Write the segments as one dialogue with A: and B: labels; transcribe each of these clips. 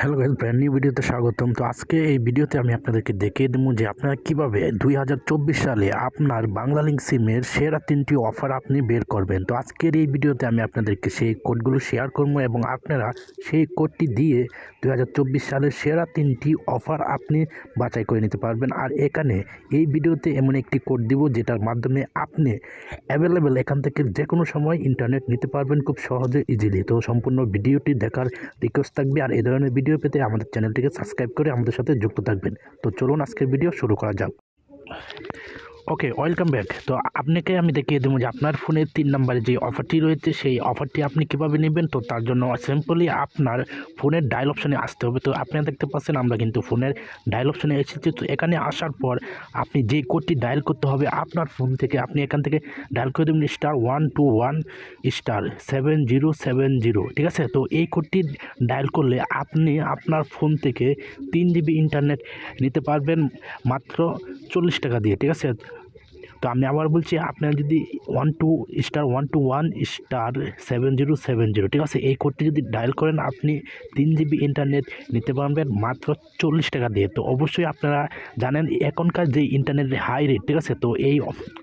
A: Hello guys brand new ভিডিওতে স্বাগতম। তো আজকে এই ভিডিওতে আমি আপনাদেরকে দেখিয়ে দেবো যে আপনারা কীভাবে দুই সালে আপনার বাংলা লিঙ্ক সিমের সেরা তিনটি অফার আপনি বের করবেন। তো আজকের এই ভিডিওতে আমি আপনাদেরকে সেই কোডগুলো শেয়ার করব এবং আপনারা সেই কোডটি দিয়ে দুই হাজার চব্বিশ সালের সেরা তিনটি অফার আপনি বাছাই করে নিতে পারবেন। আর এখানে এই ভিডিওতে এমন একটি কোড দিব যেটার মাধ্যমে আপনি অ্যাভেলেবেল এখান থেকে যে কোনো সময় ইন্টারনেট নিতে পারবেন খুব সহজে ইজিলি তো সম্পূর্ণ ভিডিওটি দেখার রিকোয়েস্ট থাকবে। আর এই ধরনের ভিডিও পেতে আমাদের চ্যানেলটিকে সাবস্ক্রাইব করে আমাদের সাথে যুক্ত থাকবেন। তো চলুন আজকের ভিডিও শুরু করা যাক। ওকে ওয়েলকাম ব্যাক তো আপনাকে আমি দেখিয়ে দেবো যে আপনার ফোনের তিন নম্বরে যে অফারটি রয়েছে, সেই অফারটি আপনি কীভাবে নেবেন? তো তার জন্য সিম্পলি আপনার ফোনের ডায়াল অপশানে আসতে হবে। তো আপনারা দেখতে পাচ্ছেন আমরা কিন্তু ফোনের ডায়াল অপশানে এসেছি। তো এখানে আসার পর আপনি যে কোডটি ডায়াল করতে হবে, আপনার ফোন থেকে আপনি এখান থেকে ডায়াল করে দেবেন star one two one star seven zero seven zero ঠিক আছে? তো এই কোডটি ডায়াল করলে আপনি আপনার ফোন থেকে তিন জিবি ইন্টারনেট নিতে পারবেন মাত্র চল্লিশ টাকা দিয়ে। ঠিক আছে? তো আমি আবার বলছি, আপনার যদি one two star one two one star seven zero seven zero ঠিক আছে? এই কোডটি যদি ডায়াল করেন, আপনি তিন জিবি ইন্টারনেট নিতে পারবেন মাত্র চল্লিশ টাকা দিয়ে। তো অবশ্যই আপনারা জানেন, এখনকার যে ইন্টারনেটের হাই রেট ঠিক আছে? তো এই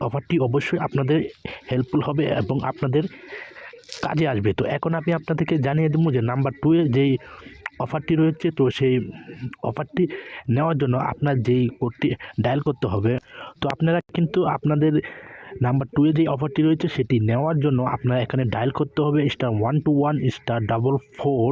A: অফারটি অবশ্যই আপনাদের হেল্পফুল হবে এবং আপনাদের কাজে আসবে। তো এখন আমি আপনাদেরকে জানিয়ে দেবো যে নাম্বার টুয়ে যেই অফারটি রয়েছে, তো সেই অফারটি নেওয়ার জন্য আপনার যেই কোডটি ডায়াল করতে হবে তো আপনারা কিন্তু আপনাদের নাম্বার টুয়ে যে অফারটি রয়েছে, সেটি নেওয়ার জন্য আপনারা এখানে ডায়াল করতে হবে star one two one star double four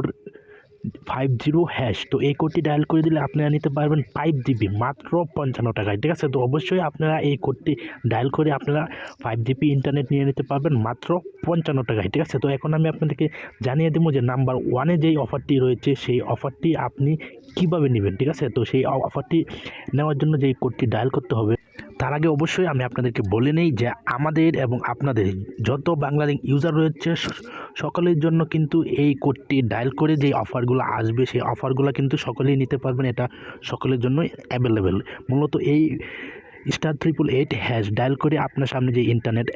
A: five zero hash তো এই কোডটি ডায়াল করে দিলে আপনারা নিতে পারবেন ফাইভ জিবি মাত্র পঞ্চান্ন টাকায়। ঠিক আছে? তো অবশ্যই আপনারা এই কোডটি ডায়াল করে আপনারা ফাইভ জিবি ইন্টারনেট নিয়ে নিতে পারবেন মাত্র পঞ্চান্ন টাকায়। ঠিক আছে? তো এখন আমি আপনাদেরকে জানিয়ে দেবো যে নাম্বার ওয়ানে যেই অফারটি রয়েছে, সেই অফারটি আপনি কীভাবে নেবেন? ঠিক আছে? তো সেই অফারটি নেওয়ার জন্য যেই কোডটি ডায়াল করতে হবে তার আগে অবশ্যই আমি আপনাদেরকে বলে নেই যে আমাদের এবং আপনাদের যত বাংলাদেশ ইউজার রয়েছে সকলের জন্য কিন্তু এই কোডটি ডায়াল করে যে অফারগুলো আসবে, সেই অফারগুলো কিন্তু সকলেই নিতে পারবেন। এটা সকলের জন্য অ্যাভেলেবেল মূলত এই star triple eight hash dial করে আপনার সামনে যে ইন্টারনেট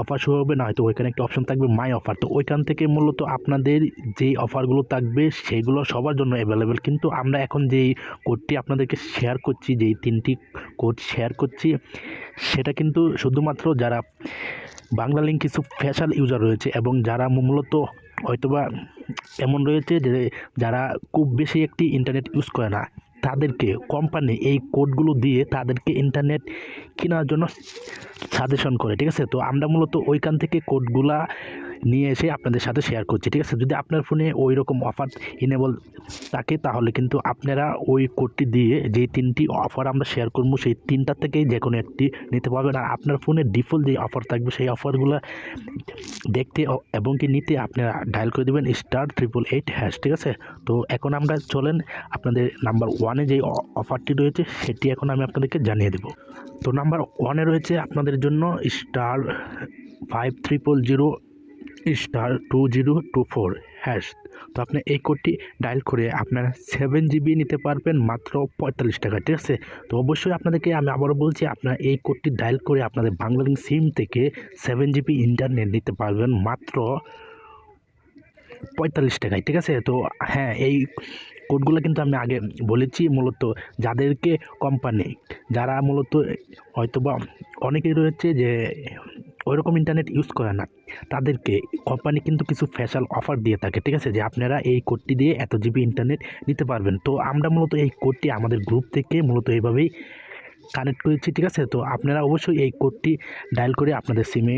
A: অফার শুরু হবে না হয়তো ওইখানে একটা অপশন থাকবে মাই অফার তো ওইখান থেকে মূলত আপনাদের যেই অফারগুলো থাকবে, সেগুলো সবার জন্য অ্যাভেলেবেল কিন্তু আমরা এখন যেই কোডটি আপনাদেরকে শেয়ার করছি, যেই তিনটি কোড শেয়ার করছি, সেটা কিন্তু শুধুমাত্র যারা বাংলা লিঙ্ক কিছু স্পেশাল ইউজার রয়েছে এবং যারা মূলত হয়তোবা এমন রয়েছে যে, যারা খুব বেশি একটি ইন্টারনেট ইউজ করে না। তাদেরকে কোম্পানি এই কোডগুলো দিয়ে তাদেরকে ইন্টারনেট কেনার জন্য সাজেশন করে, ঠিক আছে? তো আমরা মূলত ওইখান থেকে কোডগুলা নিয়ে এসে আপনাদের সাথে শেয়ার করছি, ঠিক আছে? যদি আপনার ফোনে ওই রকম অফার ইনেবল থাকে, তাহলে কিন্তু আপনারা ওই কোডটি দিয়ে যে তিনটি অফার আমরা শেয়ার করব, সেই তিনটার থেকেই যে কোনো একটি নিতে পারবেন। আর আপনার ফোনে ডিফল্ট যে অফার থাকবে, সেই অফারগুলো দেখতে এবং কি নিতে আপনারা ডায়াল করে দেবেন স্টার ট্রিপল এইট হ্যাশ ঠিক আছে? তো এখন আমরা চলেন, আপনাদের নাম্বার ওয়ানে যে অফারটি রয়েছে, সেটি এখন আমি আপনাদেরকে জানিয়ে দেব। তো নাম্বার ওয়ানে রয়েছে আপনাদের জন্য star five triple zero star two zero two four hash তো আপনি এই কোডটি ডায়াল করে আপনারা সেভেন জিবি নিতে পারবেন মাত্র পঁয়তাল্লিশ টাকা, ঠিক আছে? তো অবশ্যই আপনাদেরকে আমি আবারও বলছি, আপনারা এই কোডটি ডায়াল করে আপনাদের বাংলালিংক সিম থেকে সেভেন জিবি ইন্টারনেট নিতে পারবেন মাত্র পঁয়তাল্লিশ টাকায়, ঠিক আছে? তো হ্যাঁ এই কোডগুলো কিন্তু আমি আগে বলেছি, মূলত যাদেরকে কোম্পানি যারা মূলত হয়তোবা অনেকেই রয়েছে যে ওইরকম ইন্টারনেট ইউজ করে না। তাদেরকে কোম্পানি কিন্তু কিছু স্পেশাল অফার দিয়ে থাকে, ঠিক আছে? যে আপনারা এই কোডটি দিয়ে এত জিবি ইন্টারনেট নিতে পারবেন। তো আমরা মূলত এই কোডটি আমাদের গ্রুপ থেকে মূলত এইভাবেই কানেক্ট করেছি, ঠিক আছে? তো আপনারা অবশ্যই এই কোডটি ডায়াল করে আপনাদের সিমে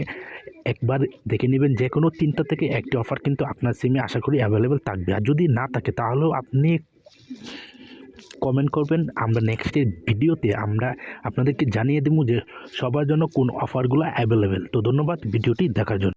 A: একবার দেখে নেবেন। যে কোনো তিনটা থেকে একটি অফার কিন্তু আপনার সিমে আশা করি অ্যাভেলেবেল থাকবে। আর যদি না থাকে, তাহলেও আপনি কমেন্ট করবেন। আমরা নেক্সটের ভিডিওতে আমরা আপনাদেরকে জানিয়ে দেবো যে সবার জন্য কোন অফারগুলো অ্যাভেলেবেল তো ধন্যবাদ ভিডিওটি দেখার জন্য।